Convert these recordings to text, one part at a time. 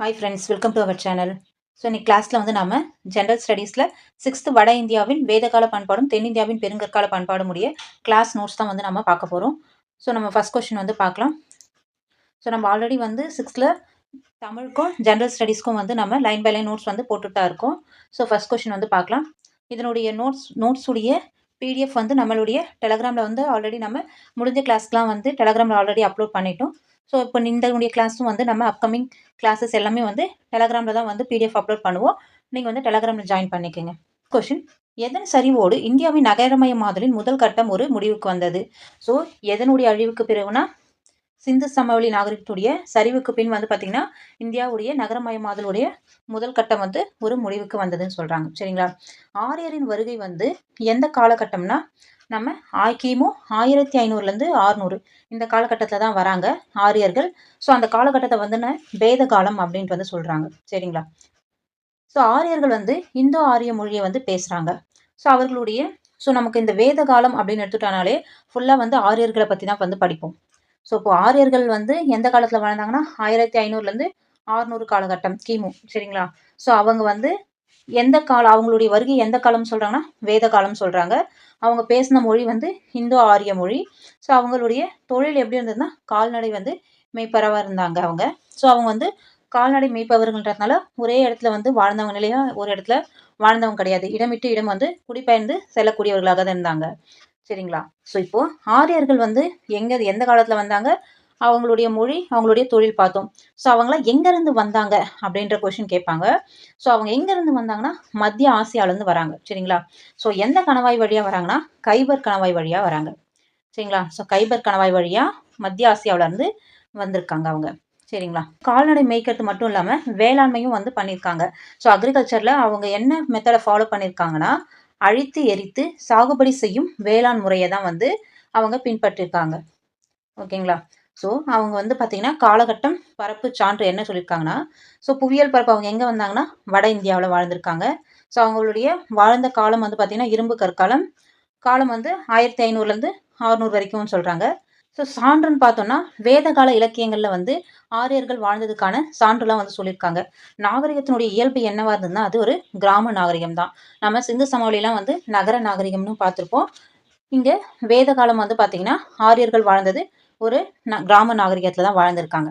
Hi friends welcome to our channel so இன்னைக்கு கிளாஸில் வந்து நம்ம ஜென்ரல் ஸ்டடீஸில் சிக்ஸ்த்து வட இந்தியாவின் வேதகால பண்பாடும் தென்னிந்தியாவின் பெருங்கற்கால பண்பாடும் உடைய கிளாஸ் நோட்ஸ் தான் வந்து நம்ம பார்க்க போகிறோம் ஸோ நம்ம ஃபஸ்ட் கொஸ்டின் வந்து பார்க்கலாம். ஸோ நம்ம ஆல்ரெடி வந்து சிக்ஸ்த்தில் தமிழுக்கும் ஜென்ரல் ஸ்டடீஸ்க்கும் வந்து நம்ம லைன் பை லைன் நோட்ஸ் வந்து போட்டுட்டு தான் இருக்கோம். ஸோ ஃபஸ்ட் கொஸ்டின் வந்து பார்க்கலாம். இதனுடைய நோட்ஸ் நோட்ஸுடைய பிடிஎஃப் வந்து நம்மளுடைய டெலகிராமில் வந்து ஆல்ரெடி நம்ம முடிஞ்ச கிளாஸ்க்கெலாம் வந்து டெலகிராமில் ஆல்ரெடி அப்லோட் பண்ணிட்டோம். ஸோ இப்போ இந்தனுடைய கிளாஸும் வந்து நம்ம அப்கமிங் கிளாஸஸ் எல்லாமே வந்து டெலகிராமில் தான் வந்து பிடிஎஃப் அப்லோட் பண்ணுவோம். நீங்கள் வந்து டெலகிராமில் ஜாயின் பண்ணிக்கோங்க. கொஷின் எதன் சரிவோடு இந்தியாவின் நகரமயமாதலின் முதல் கட்டம் ஒரு முடிவுக்கு வந்தது? ஸோ எதனுடைய அழிவுக்கு பிறகுனா சிந்து சமவெளி நாகரிகத்துடைய சரிவுக்கு பின் வந்து பார்த்திங்கன்னா இந்தியாவுடைய நகரமயமாதலுடைய முதல் கட்டம் வந்து ஒரு முடிவுக்கு வந்ததுன்னு சொல்கிறாங்க சரிங்களா? ஆரியரின் வருகை வந்து எந்த காலகட்டம்னா நம்ம கிமு ஆயிரத்தி ஐநூறுலேருந்து ஆறுநூறு இந்த காலகட்டத்தில் தான் வராங்க ஆரியர்கள். ஸோ அந்த காலகட்டத்தை வந்து வேத காலம் அப்படின்ட்டு வந்து சொல்கிறாங்க சரிங்களா? ஸோ ஆரியர்கள் வந்து இந்தோ ஆரிய மொழியை வந்து பேசுகிறாங்க ஸோ அவர்களுடைய ஸோ நமக்கு இந்த வேத காலம் அப்படின்னு எடுத்துட்டானாலே ஃபுல்லாக வந்து ஆரியர்களை பற்றி தான் வந்து படிப்போம். ஸோ இப்போ ஆரியர்கள் வந்து எந்த காலத்தில் வளர்ந்தாங்கன்னா ஆயிரத்தி ஐநூறுலேருந்து ஆறுநூறு காலகட்டம் கிமு. சரிங்களா? ஸோ அவங்க வந்து எந்த காலம் அவங்களுடைய வருகை எந்த காலம் சொல்கிறாங்கன்னா வேத காலம் சொல்கிறாங்க அவங்க பேசின மொழி வந்து இந்தோ ஆரிய மொழி. ஸோ அவங்களுடைய தொழில் எப்படி இருந்ததுன்னா கால்நடை வந்து மெய்ப்பறவாக இருந்தாங்க அவங்க. ஸோ அவங்க வந்து கால்நடை மெய்ப்பவர்கள்ன்றதுனால ஒரே இடத்துல வந்து வாழ்ந்தவங்க நிலையா ஒரு இடத்துல வாழ்ந்தவங்க கிடையாது. இடமிட்டு இடம் வந்து குடிபெயர்ந்து செல்லக்கூடியவர்களாக தான் இருந்தாங்க. சரிங்களா? ஸோ இப்போது ஆரியர்கள் வந்து எங்கே எந்த காலத்தில் வந்தாங்க? அவங்களுடைய மொழி அவங்களுடைய தொழில் பார்த்தோம். ஸோ அவங்களாம் எங்கேருந்து வந்தாங்க அப்படின்ற கொஷின் கேட்பாங்க. ஸோ அவங்க எங்கேருந்து வந்தாங்கன்னா மத்திய ஆசியாவிலேருந்து வராங்க. சரிங்களா? ஸோ எந்த கணவாய் வழியாக வராங்கன்னா கைபர் கணவாய் வழியாக வராங்க. சரிங்களா? ஸோ கைபர் கணவாய் வழியாக மத்திய ஆசியாவிலேருந்து வந்திருக்காங்க அவங்க. சரிங்களா? கால்நடை மேய்க்கிறது மட்டும் இல்லாமல் வேளாண்மையும் வந்து பண்ணியிருக்காங்க. ஸோ அக்ரிகல்ச்சரில் அவங்க என்ன மெத்தடை ஃபாலோ பண்ணியிருக்காங்கன்னா அழித்து எரித்து சாகுபடி செய்யும் வேளாண் முறையை தான் வந்து அவங்க பின்பற்றிருக்காங்க. ஓகேங்களா? ஸோ அவங்க வந்து பார்த்திங்கன்னா காலகட்டம் பரப்பு சான்று என்ன சொல்லியிருக்காங்கன்னா ஸோ புவியியல் பரப்பு அவங்க எங்கே வந்தாங்கன்னா வட இந்தியாவில் வாழ்ந்திருக்காங்க. ஸோ அவங்களுடைய வாழ்ந்த காலம் வந்து பார்த்திங்கன்னா இரும்பு கற்காலம். காலம் வந்து ஆயிரத்தி ஐநூறுலேருந்து ஆறுநூறு வரைக்கும்னு சொல்கிறாங்க ஸோ சான்றுன்னு பார்த்தோம்னா வேதகால இலக்கியங்களில் வந்து ஆரியர்கள் வாழ்ந்ததுக்கான சான்றுலாம் வந்து சொல்லியிருக்காங்க நாகரிகத்தினுடைய இயல்பு என்னவா இருந்ததுன்னா அது ஒரு கிராம நாகரிகம் தான் நம்ம சிந்து சமவெளிலாம் வந்து நகர நாகரிகம்னு பார்த்துருப்போம். இங்கே வேத காலம் வந்து பார்த்திங்கன்னா ஆரியர்கள் வாழ்ந்தது ஒரு கிராம நாகரிகத்தில் தான் வாழ்ந்திருக்காங்க.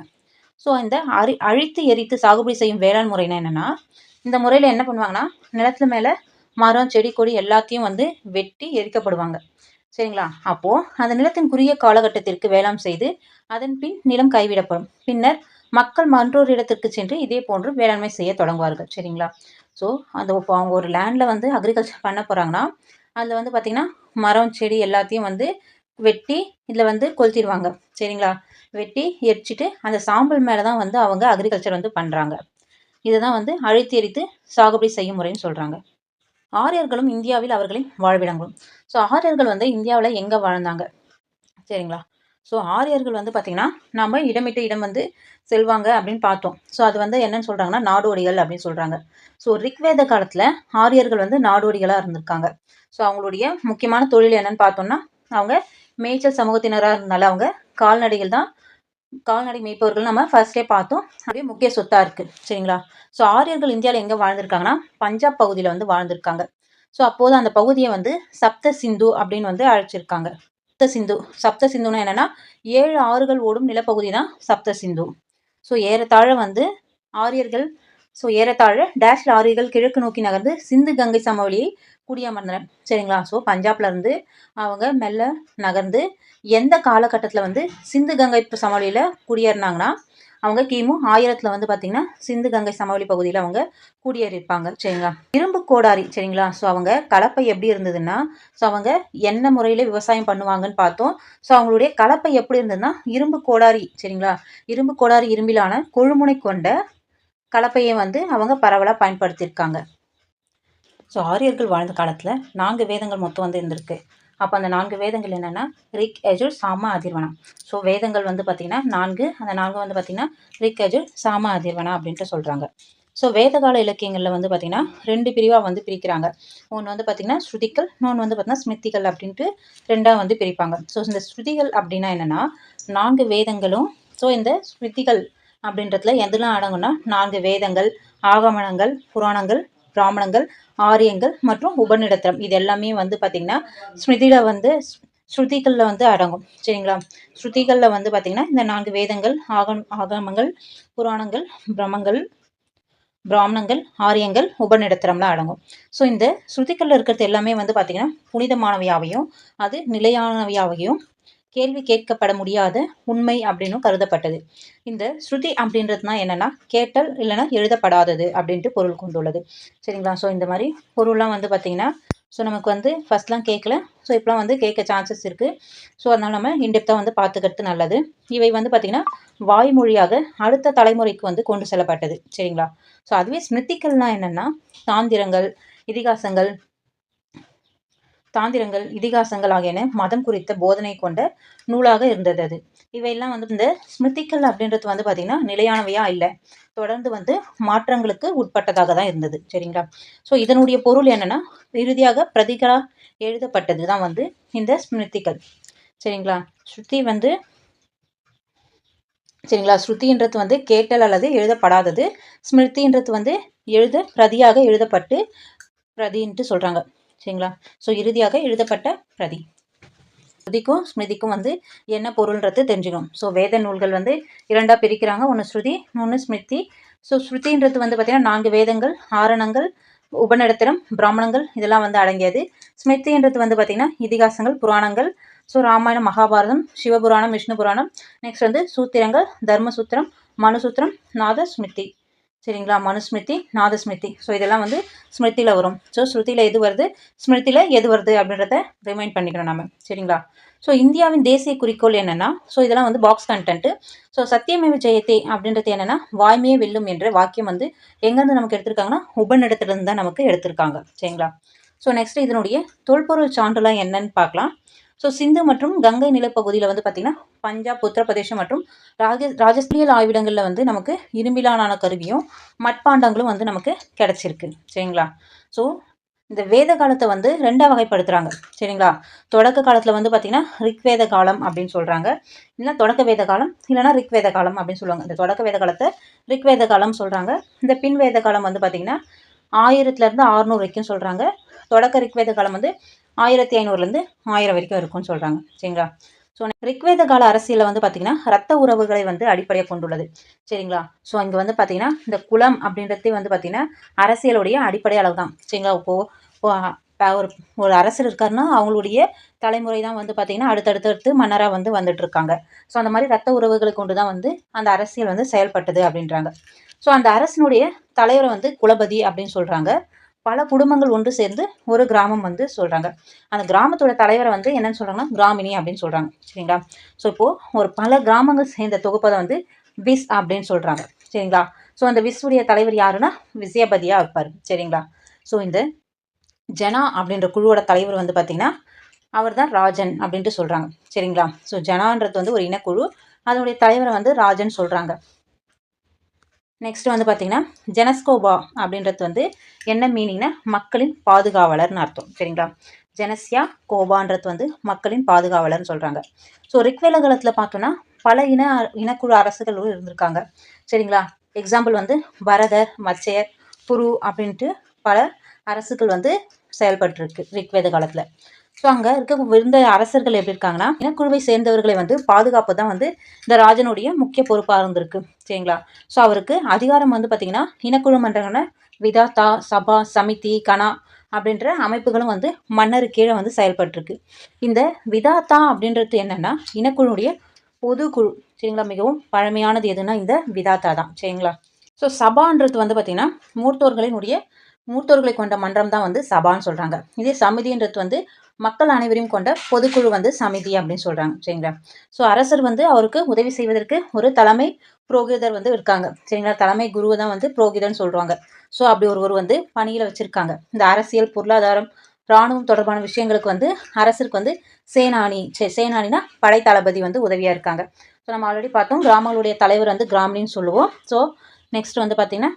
ஸோ இந்த அரி அழித்து எரித்து சாகுபடி செய்யும் வேளாண் முறைனா என்னென்னா இந்த முறையில் என்ன பண்ணுவாங்கன்னா நிலத்துல மேலே மரம் செடி கொடி எல்லாத்தையும் வந்து வெட்டி எரிக்கப்படுவாங்க. சரிங்களா? அப்போது அந்த நிலத்தின் குறுகிய காலகட்டத்திற்கு வேளாண் செய்து அதன் பின் நிலம் கைவிடப்படும். பின்னர் மக்கள் மற்றொரு இடத்திற்கு சென்று இதே போன்று வேளாண்மை செய்ய தொடங்குவார்கள். சரிங்களா? ஸோ அந்த அவங்க ஒரு லேண்டில் வந்து அக்ரிகல்ச்சர் பண்ண போகிறாங்கன்னா அதில் வந்து பார்த்திங்கன்னா மரம் செடி எல்லாத்தையும் வந்து வெட்டி இதில் வந்து கொளுத்திடுவாங்க. சரிங்களா? வெட்டி எரிச்சிட்டு அந்த சாம்பல் மேலே தான் வந்து அவங்க அக்ரிகல்ச்சர் வந்து பண்ணுறாங்க இதை தான் வந்து அழித்து எரித்து சாகுபடி செய்யும் முறைன்னு சொல்கிறாங்க ஆரியர்களும் இந்தியாவில் அவர்களின் வாழ்விடங்களும். ஸோ ஆரியர்கள் வந்து இந்தியாவில் எங்கே வாழ்ந்தாங்க? சரிங்களா? ஸோ ஆரியர்கள் வந்து பார்த்திங்கன்னா நம்ம இடமிட்டு இடம் வந்து செல்வாங்க அப்படின்னு பார்த்தோம். ஸோ அது வந்து என்னன்னு சொல்கிறாங்கன்னா நாடோடிகள் அப்படின்னு சொல்கிறாங்க ஸோ ரிக்வேத காலத்தில் ஆரியர்கள் வந்து நாடோடிகளாக இருந்திருக்காங்க. ஸோ அவங்களுடைய முக்கியமான தொழில் என்னன்னு பார்த்தோம்னா அவங்க மேய்ச்சல் சமூகத்தினராக இருந்தாலும் அவங்க கால்நடைகள் தான் கால்நடை மேய்ப்பவர்கள் நம்ம ஃபர்ஸ்டே பார்த்தோம். அப்படியே முக்கிய சொத்தாக இருக்குது சரிங்களா? ஸோ ஆரியர்கள் இந்தியாவில் எங்கே வாழ்ந்திருக்காங்கன்னா பஞ்சாப் பகுதியில் வந்து வாழ்ந்திருக்காங்க. ஸோ அப்போது அந்த பகுதியை வந்து சப்த சிந்து அப்படின்னு வந்து அழைச்சிருக்காங்க. சப்த சிந்து சப்த சிந்துன்னா என்னென்னா ஏழு ஆறுகள் ஓடும் நிலப்பகுதி தான் சப்த சிந்து. ஸோ ஏறத்தாழ வந்து ஆரியர்கள் ஸோ ஏறத்தாழ டேஷ்ல ஆரியர்கள் கிழக்கு நோக்கி நகர்ந்து சிந்து கங்கை சமவெளியை குடியமர்ந்தனர் சரிங்களா? ஸோ பஞ்சாப்ல இருந்து அவங்க மெல்ல நகர்ந்து எந்த காலகட்டத்தில் வந்து சிந்து கங்கை சமவெளியில் குடியேறினாங்கன்னா அவங்க கிமு ஆயிரத்தில் வந்து பார்த்திங்கன்னா சிந்து கங்கை சமவெளி பகுதியில் அவங்க குடியேறியிருப்பாங்க. சரிங்களா? இரும்பு கோடாரி சரிங்களா? ஸோ அவங்க கலப்பை எப்படி இருந்ததுன்னா ஸோ அவங்க என்ன முறையில் விவசாயம் பண்ணுவாங்கன்னு பார்த்தோம். ஸோ அவங்களுடைய கலப்பை எப்படி இருந்ததுன்னா இரும்பு கோடாரி சரிங்களா? இரும்பு கோடாரி இரும்பிலான கொழுமுனை கொண்ட கலப்பையை வந்து அவங்க பரவலாக பயன்படுத்தியிருக்காங்க. ஸோ ஆரியர்கள் வாழ்ந்த காலத்தில் நான்கு வேதங்கள் மொத்தம் வந்து இருந்திருக்கு. அப்போ அந்த நான்கு வேதங்கள் என்னென்னா ரிக் எஜுர் சாம அதிர்வனம் ஸோ வேதங்கள் வந்து பார்த்திங்கன்னா நான்கு அந்த நான்கு வந்து பார்த்திங்கன்னா ரிக் எஜுர் சாம அதிர்வனா அப்படின்ட்டு சொல்கிறாங்க ஸோ வேதகால இலக்கியங்களில் வந்து பார்த்திங்கன்னா ரெண்டு பிரிவாக வந்து பிரிக்கிறாங்க. ஒன்று வந்து பார்த்திங்கன்னா ஸ்ருதிகள் இன்னொன்று வந்து பார்த்திங்கன்னா ஸ்மிருதிகள் அப்படின்ட்டு ரெண்டாக வந்து பிரிப்பாங்க. ஸோ இந்த ஸ்ருதிகள் அப்படின்னா என்னென்னா நான்கு வேதங்களும் ஸோ இந்த ஸ்மிருதிகள் அப்படின்றதுல எதெல்லாம் அடங்கும்னா நான்கு வேதங்கள் ஆகமனங்கள் புராணங்கள் பிராமணங்கள் ஆரியங்கள் மற்றும் உபநிடத்திரம் இது எல்லாமே வந்து பார்த்திங்கன்னா ஸ்மிருதியில் வந்து ஸ்ருதிகளில் வந்து அடங்கும். சரிங்களா? ஸ்ருதிகளில் வந்து பார்த்திங்கன்னா இந்த நான்கு வேதங்கள் ஆகம் ஆகமங்கள் புராணங்கள் பிரமங்கள் பிராமணங்கள் ஆரியங்கள் உபநிடத்திரம்லாம் அடங்கும். ஸோ இந்த ஸ்ருதிகளில் இருக்கிறது எல்லாமே வந்து பார்த்திங்கன்னா புனிதமானவையாவையும் அது நிலையானவையாவையும் கேள்வி கேட்கப்பட முடியாத உண்மை அப்படின்னு கருதப்பட்டது. இந்த ஸ்ருதி அப்படின்றதுனா என்னென்னா கேட்டல் இல்லைன்னா எழுதப்படாதது அப்படின்ட்டு பொருள் கொண்டுள்ளது. சரிங்களா? ஸோ இந்த மாதிரி பொருள்லாம் வந்து பார்த்திங்கன்னா ஸோ நமக்கு வந்து ஃபஸ்ட்லாம் கேட்கல ஸோ இப்போலாம் வந்து கேட்க சான்சஸ் இருக்குது ஸோ அதனால் நம்ம இன்டெப்த்தாக வந்து பார்த்துக்கிறது நல்லது. இவை வந்து பார்த்திங்கன்னா வாய்மொழியாக அடுத்த தலைமுறைக்கு வந்து கொண்டு செல்லப்பட்டது. சரிங்களா? ஸோ அதுவே ஸ்மிருத்திகள்னால் என்னென்னா தாந்திரங்கள் இதிகாசங்கள் தாந்திரங்கள் இதிகாசங்கள் ஆகியன மதம் குறித்த போதனை கொண்ட நூலாக இருந்தது அது. இவையெல்லாம் வந்து இந்த ஸ்மிருதிகள் அப்படின்றது வந்து பார்த்திங்கன்னா நிலையானவையா இல்லை. தொடர்ந்து வந்து மாற்றங்களுக்கு உட்பட்டதாக தான் இருந்தது. சரிங்களா? ஸோ இதனுடைய பொருள் என்னென்னா இறுதியாக பிரதிகளாக எழுதப்பட்டது தான் வந்து இந்த ஸ்மிருதிகள். சரிங்களா? ஸ்ருதி வந்து சரிங்களா? ஸ்ருதின்றது வந்து கேட்டல் அல்லது எழுதப்படாதது. ஸ்மிருதின்றது வந்து எழுத பிரதியாக எழுதப்பட்டு பிரதின்ட்டு சொல்கிறாங்க சரிங்களா? ஸோ இறுதியாக எழுதப்பட்ட பிரதி. ஸ்ருதிக்கும் ஸ்மிருதிக்கும் வந்து என்ன பொருள்ன்றது தெரிஞ்சுக்கணும். ஸோ வேத நூல்கள் வந்து இரண்டாக பிரிக்கிறாங்க. ஒன்று ஸ்ருதி ஒன்று ஸ்மிருதி. ஸோ ஸ்ருதின்றது வந்து பார்த்திங்கன்னா நான்கு வேதங்கள் ஆரணங்கள் உபநடத்திரம் பிராமணங்கள் இதெல்லாம் வந்து அடங்கியது. ஸ்மிருதின்றது வந்து பார்த்திங்கன்னா இதிகாசங்கள் புராணங்கள். ஸோ ராமாயணம் மகாபாரதம் சிவபுராணம் விஷ்ணு புராணம் நெக்ஸ்ட் வந்து சூத்திரங்கள் தர்மசூத்திரம் மனுசூத்திரம் நாத ஸ்மிருதி சரிங்களா? மனுஸ்மிருதி நாதஸ்மிருதி. ஸோ இதெல்லாம் வந்து ஸ்மிருதியில் வரும். ஸோ ஸ்ருதியில் எது வருது? ஸ்மிருதியில் எது வருது அப்படின்றத ரிமைண்ட் பண்ணிக்கணும் நம்ம சரிங்களா? ஸோ இந்தியாவின் தேசிய குறிக்கோள் என்னென்னா ஸோ இதெல்லாம் வந்து பாக்ஸ் கண்டென்ட்டு ஸோ சத்தியமேவ ஜெயத்தே அப்படின்றது என்னென்னா வாய்மையே வெல்லும் என்ற வாக்கியம் வந்து எங்கேருந்து நமக்கு எடுத்திருக்காங்கன்னா உபநிடத்துலேருந்து தான் நமக்கு எடுத்திருக்காங்க. சரிங்களா? ஸோ நெக்ஸ்ட் இதனுடைய தொல்பொருள் சான்றுலாம் என்னன்னு பார்க்கலாம். ஸோ சிந்து மற்றும் கங்கை நிலப்பகுதியில் வந்து பார்த்திங்கன்னா பஞ்சாப் உத்தரப்பிரதேசம் மற்றும் ராஜ ராஜஸ்திரியல் ஆய்விடங்களில் வந்து நமக்கு இரும்பிலானான கருவியும் மட்பாண்டங்களும் வந்து நமக்கு கிடச்சிருக்கு. சரிங்களா? ஸோ இந்த வேத காலத்தை வந்து ரெண்டாக வகைப்படுத்துகிறாங்க சரிங்களா? தொடக்க காலத்தில் வந்து பார்த்திங்கன்னா ரிக்வேத காலம் அப்படின்னு சொல்கிறாங்க இல்லைன்னா தொடக்க வேத காலம்? இல்லைனா ரிக்வேத காலம் அப்படின்னு சொல்லுவாங்க. இந்த தொடக்க வேத காலத்தை ரிக்வேத காலம் சொல்கிறாங்க இந்த பின் வேத காலம் வந்து பார்த்திங்கன்னா ஆயிரத்துலேருந்து ஆறுநூறு வரைக்கும் சொல்கிறாங்க தொடக்க ரிக்வேத காலம் வந்து ஆயிரத்தி ஐநூறுலேருந்து ஆயிரம் வரைக்கும் இருக்கும்னு சொல்கிறாங்க சரிங்களா? ஸோ ரிக்வேத கால அரசியலில் வந்து பார்த்திங்கன்னா ரத்த உறவுகளை வந்து அடிப்படையாக கொண்டுள்ளது. சரிங்களா? ஸோ இங்கே வந்து பார்த்திங்கன்னா இந்த குலம் அப்படின்றதே வந்து பார்த்திங்கன்னா அரசியலுடைய அடிப்படை அளவு தான் சரிங்களா இப்போது ஒரு ஒரு அரசர் இருக்காருன்னா அவங்களுடைய தலைமுறை தான் வந்து பார்த்திங்கன்னா அடுத்தடுத்தடுத்து மன்னராக வந்து வந்துட்டுருக்காங்க. ஸோ அந்த மாதிரி ரத்த உறவுகளை கொண்டு தான் வந்து அந்த அரசியல் வந்து செயல்பட்டது அப்படின்றாங்க. ஸோ அந்த அரசனுடைய தலைவரை வந்து குலபதி அப்படின்னு சொல்கிறாங்க பல குடும்பங்கள் ஒன்று சேர்ந்து ஒரு கிராமம் வந்து சொல்கிறாங்க அந்த கிராமத்தோட தலைவரை வந்து என்னன்னு சொல்கிறாங்கன்னா கிராமினி அப்படின்னு சொல்கிறாங்க சரிங்களா? ஸோ இப்போது ஒரு பல கிராமங்கள் சேர்ந்த தொகுப்பதை வந்து விஸ் அப்படின்னு சொல்கிறாங்க சரிங்களா? ஸோ அந்த விஸ்வுடைய தலைவர் யாருன்னா விஜயபதியாக இருப்பார். சரிங்களா? ஸோ இந்த ஜனா அப்படின்ற குழுவோட தலைவர் வந்து பார்த்திங்கன்னா அவர் தான் ராஜன் அப்படின்ட்டு சொல்கிறாங்க சரிங்களா? ஸோ ஜனான்றது வந்து ஒரு இனக்குழு. அதனுடைய தலைவரை வந்து ராஜன் சொல்கிறாங்க நெக்ஸ்ட் வந்து பார்த்தீங்கன்னா ஜெனஸ்கோபா அப்படின்றது வந்து என்ன மீனிங்னா மக்களின் பாதுகாவலர்னு அர்த்தம். சரிங்களா? ஜெனசியா கோபான்றது வந்து மக்களின் பாதுகாவலர்னு சொல்கிறாங்க ஸோ ரிக்வேல காலத்தில் பார்த்தோன்னா பல இன இனக்குழு அரசுகளும் இருந்திருக்காங்க. சரிங்களா? எக்ஸாம்பிள் வந்து பரதர் மச்சையர் புரு அப்படின்ட்டு பல அரசுகள் வந்து செயல்பட்டுருக்கு ரிக்வேத காலத்தில் ஸோ அங்கே இருக்க இருந்த அரசர்கள் எப்படி இருக்காங்கன்னா இனக்குழுவை சேர்ந்தவர்களை வந்து பாதுகாப்பு தான் வந்து இந்த ராஜனுடைய முக்கிய பொறுப்பாக இருந்திருக்கு. சரிங்களா? ஸோ அவருக்கு அதிகாரம் வந்து பார்த்திங்கன்னா இனக்குழு மன்றங்கள விதாத்தா சபா சமிதி கனா அப்படின்ற அமைப்புகளும் வந்து மன்னர் கீழே வந்து செயல்பட்டுருக்கு. இந்த விதாத்தா அப்படின்றது என்னென்னா இனக்குழுடைய பொதுக்குழு சரிங்களா? மிகவும் பழமையானது எதுனா இந்த விதாத்தா தான் சரிங்களா? ஸோ சபான்றது வந்து பார்த்திங்கன்னா மூர்த்தோர்களினுடைய மூத்தோர்களை கொண்ட மன்றம் தான் வந்து சபான்னு சொல்கிறாங்க இதே சமிதின்றது வந்து மக்கள் அனைவரையும் கொண்ட பொதுக்குழு வந்து சமிதி அப்படின்னு சொல்கிறாங்க சரிங்களா? ஸோ அரசர் வந்து அவருக்கு உதவி செய்வதற்கு ஒரு தலைமை புரோகிதர் வந்து இருக்காங்க. சரிங்களா? தலைமை குருவை தான் வந்து புரோகிதர்னு சொல்கிறாங்க ஸோ அப்படி ஒருவர் வந்து பணியில் வச்சுருக்காங்க. இந்த அரசியல் பொருளாதாரம் இராணுவம் தொடர்பான விஷயங்களுக்கு வந்து அரசருக்கு வந்து சேனானி சே சேனானினா படை தளபதி வந்து உதவியாக இருக்காங்க. ஸோ நம்ம ஆல்ரெடி பார்த்தோம். கிராமங்களுடைய தலைவர் வந்து கிராமணின்னு சொல்லுவோம். ஸோ நெக்ஸ்ட் வந்து பார்த்திங்கன்னா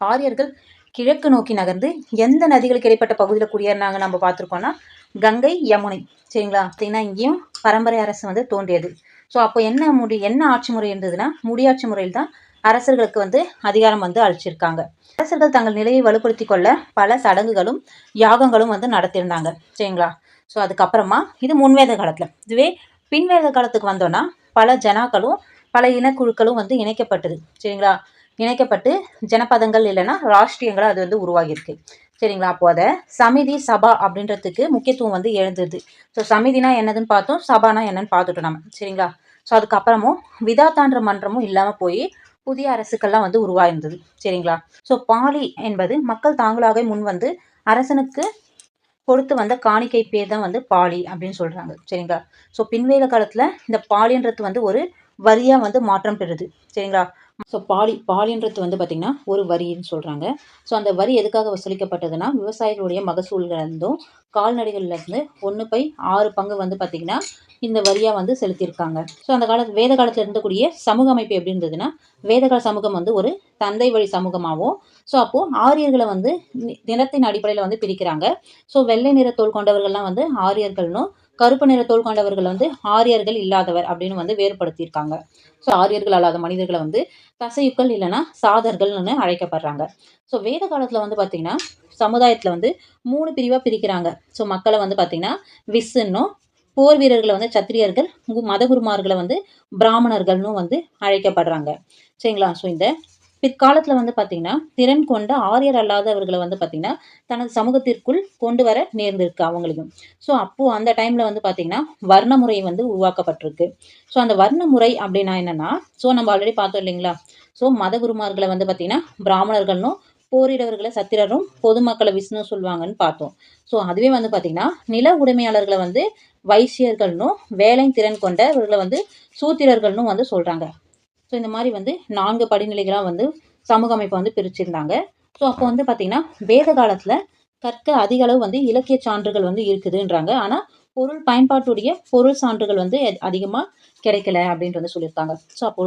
ஆரியர்கள் கிழக்கு நோக்கி நகர்ந்து எந்த நதிகளுக்கு இடைப்பட்ட பகுதியில் குடியேறினாங்க நம்ம பார்த்துருக்கோம்னா கங்கை யமுனை. சரிங்களா? அப்படின்னா இங்கேயும் பரம்பரை அரசு வந்து தோன்றியது. ஸோ அப்போ என்ன முடி என்ன ஆட்சி முறை இருந்ததுன்னா முடியாட்சி முறையில் தான் அரசர்களுக்கு வந்து அதிகாரம் வந்து அழிச்சிருக்காங்க அரசர்கள் தங்கள் நிலையை வலுப்படுத்தி கொள்ள பல சடங்குகளும் யாகங்களும் வந்து நடத்தியிருந்தாங்க. சரிங்களா? ஸோ அதுக்கப்புறமா இது முன்வேத காலத்தில். இதுவே பின்வேத காலத்துக்கு வந்தோன்னா பல ஜனாக்களும் பல இனக்குழுக்களும் வந்து இணைக்கப்பட்டது. சரிங்களா? இணைக்கப்பட்டு ஜனபதங்கள் இல்லைன்னா ராஷ்டிரியங்களை அது வந்து உருவாகியிருக்கு. சரிங்களா? அப்போ அதை சமிதி சபா அப்படின்றதுக்கு முக்கியத்துவம் வந்து எழுந்துருது ஸோ சமிதினா என்னதுன்னு பார்த்தோம். சபானா என்னன்னு பார்த்துட்டோம் நம்ம சரிங்களா? ஸோ அதுக்கப்புறமும் விதாத்தான்ற மன்றமும் இல்லாமல் போய் புதிய அரசுக்கள்லாம் வந்து உருவாயிருந்தது. சரிங்களா? ஸோ பாலி என்பது மக்கள் தாங்களாக முன் வந்து அரசனுக்கு கொடுத்து வந்த காணிக்கை பேர் தான் வந்து பாலி அப்படின்னு சொல்கிறாங்க சரிங்களா? ஸோ பின்வேத காலத்தில் இந்த பாலின்றது வந்து ஒரு வரியாக வந்து மாற்றம் பெறுது. சரிங்களா? ஸோ பாலி பாலின்றது வந்து பார்த்திங்கன்னா ஒரு வரின்னு சொல்கிறாங்க ஸோ அந்த வரி எதுக்காக வசூலிக்கப்பட்டதுன்னா விவசாயிகளுடைய மகசூல்கள்லேருந்தும் கால்நடைகள்லேருந்து ஒன்று பை ஆறு பங்கு வந்து பார்த்திங்கன்னா இந்த வரியாக வந்து செலுத்தியிருக்காங்க. ஸோ அந்த காலத்து வேத காலத்தில் இருந்தக்கூடிய சமூக அமைப்பு எப்படி இருந்ததுன்னா வேதகால சமூகம் வந்து ஒரு தந்தை வழி சமூகமாகவும் ஸோ அப்போது ஆரியர்களை வந்து நிறத்தின் அடிப்படையில் வந்து பிரிக்கிறாங்க. ஸோ வெள்ளை நிற தோல் கொண்டவர்கள்லாம் வந்து ஆரியர்கள்னும் கருப்பு நிற தோல் கொண்டவர்கள் வந்து ஆரியர்கள் இல்லாதவர் அப்படின்னு வந்து வேறுபடுத்தியிருக்காங்க. ஸோ ஆரியர்கள் அல்லாத மனிதர்களை வந்து தசையுக்கள் இல்லைன்னா சாதர்கள்னு அழைக்கப்படுறாங்க. ஸோ வேத காலத்தில் வந்து பார்த்திங்கன்னா சமுதாயத்தில் வந்து மூணு பிரிவாக பிரிக்கிறாங்க. ஸோ மக்களை வந்து பார்த்திங்கன்னா விஸ்ஸுன்னும் போர் வீரர்களை வந்து சத்திரியர்கள் மதகுருமார்களை வந்து பிராமணர்கள்னு வந்து அழைக்கப்படுறாங்க. சரிங்களா? ஸோ இந்த பிற்காலத்தில் வந்து பார்த்திங்கன்னா திறன் கொண்ட ஆரியர் அல்லாதவர்களை வந்து பார்த்திங்கன்னா தனது சமூகத்திற்குள் கொண்டு வர நேர்ந்திருக்கு அவங்களையும் ஸோ அப்போது அந்த டைமில் வந்து பார்த்திங்கன்னா வர்ண முறை வந்து உருவாக்கப்பட்டிருக்கு. ஸோ அந்த வர்ண முறை அப்படின்னா என்னென்னா ஸோ நம்ம ஆல்ரெடி பார்த்தோம் இல்லைங்களா? ஸோ மதகுருமார்களை வந்து பார்த்திங்கன்னா பிராமணர்கள்னும் போரிடவர்களை சத்திரரும் பொதுமக்களை விஷ்ணு சொல்லுவாங்கன்னு பார்த்தோம். ஸோ அதுவே வந்து பார்த்திங்கன்னா நில உடைமையாளர்களை வந்து வைசியர்கள்னும் வேலை திறன் கொண்டவர்களை வந்து சூத்திரர்கள்னும் வந்து சொல்கிறாங்க ஸோ இந்த மாதிரி வந்து நான்கு படிநிலைகளாக வந்து சமூக அமைப்பை வந்து பிரிச்சிருந்தாங்க. ஸோ அப்போ வந்து பார்த்திங்கன்னா வேத காலத்தில் கற்க அதிக அளவு வந்து இலக்கிய சான்றுகள் வந்து இருக்குதுன்றாங்க. ஆனால் பொருள் பயன்பாட்டுடைய பொருள் சான்றுகள் வந்து அதிகமாக கிடைக்கல அப்படின்ட்டு வந்து சொல்லியிருக்காங்க. ஸோ அப்போ